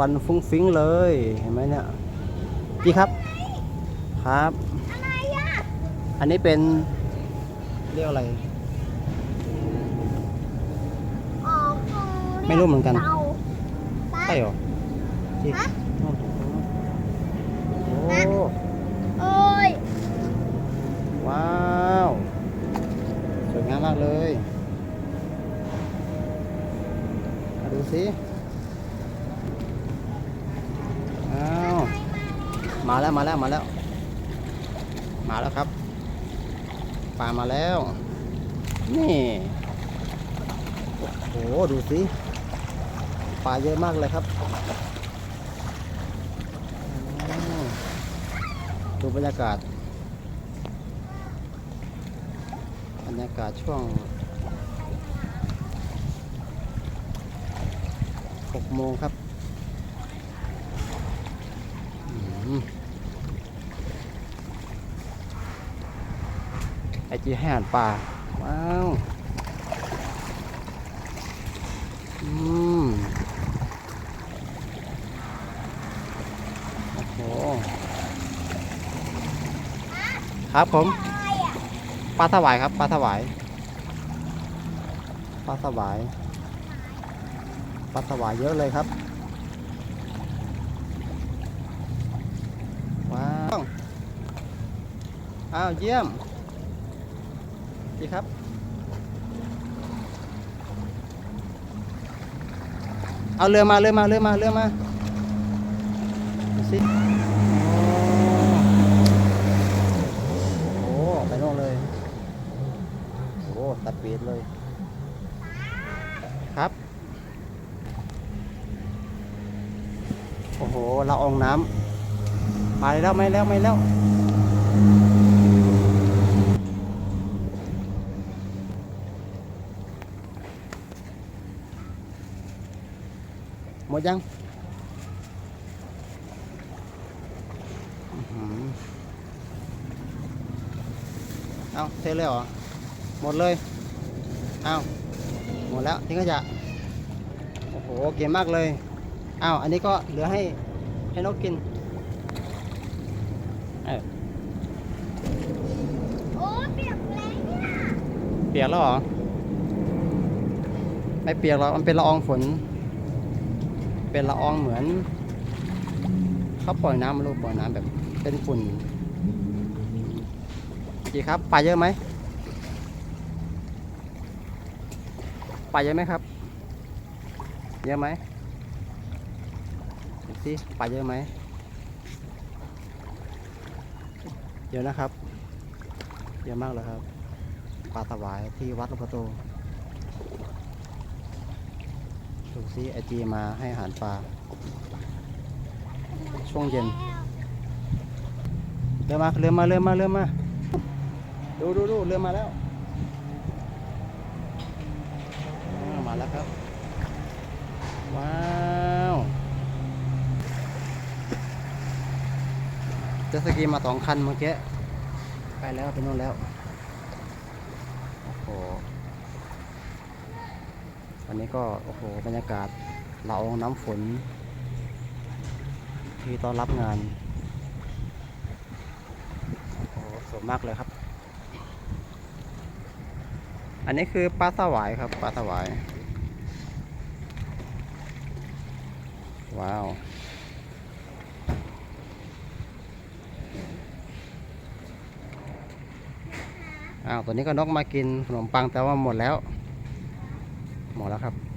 วันฟุ้งฟิ้งเลย เห็นไหมเนี่ยพี่ครับ ครับอะไรอะอันนี้เป็นเรียกอะไรอ๋อคงเยไม่รู้เหมือนกันเตาใช่เหรอที่ฮะโอ้โอ้ยว้าว สวยงามมากเลยมาดูสิอ้าว มาแล้วมาแล้วมาแล้ว มาแล้วครับปลามาแล้ว นี่โอ้โหดูสิปลาเยอะมากเลยครับดูบรรยากาศบรรยากาศช่วง6โมงครับ ไอจีให้อาหารปลาว้าว อืม โอ้โห ครับผม ปลาถวายครับปลาถวาย ปลาถวาย ปลาถวายเยอะเลยครับ ว้าว อ้าวเยี่ยม ดีครับ เอาเรือมาเรือมาเรือมาเรือมาดูสิโอ้ไปโน่นเลย โอ้ตัดปีดเลยครับ โอ้โหเราอองน้ำมาแล้วไม่แล้วไม่แล้ว หมดยังอื้อหือเอาเทเลยเหรอ หมดเลยอ้าวหมดแล้วทิ้งขยะโอ้โหเก่งมากเลยอ้าวอันนี้ก็เหลือให้ให้นกกินเออโอ้ยเปียกแล้วเนี่ยเปียกแล้วเหรอไม่เปียกหรอกมันเป็นละอองฝน เป็นละอองเหมือนเขาปล่อยน้ำมาลูกปล่อยน้ำแบบเป็นฝุ่นจีครับปลาเยอะไหมปลาเยอะไหมครับ เยอะไหมดูสิปลาเยอะไหมเยอะนะครับ เยอะมากเลยครับปลาถวายที่วัดหลวงพ่อโต ดูซิไอจีมาให้อาหารปลา ช่วงเย็น เรือมมา เรือมมา เรือมมา เรือมมา ดูดูดูเรือมมาแล้ว มาแล้วครับ ว้าวเจสกีมาสองคันเมื่อกี้ ไปแล้วไปโน่นแล้ว โอ้โห วันนี้ก็โอ้โหบรรยากาศละอองน้ำฝน ที่ต้อนรับงานโอ้โหสวยมากเลยครับ อันนี้คือปลาสวายครับปลาสวาย ว้าวอ้าวตัวนี้ก็นกมากินขนมปังแต่ว่าหมดแล้ว หมอแล้วครับ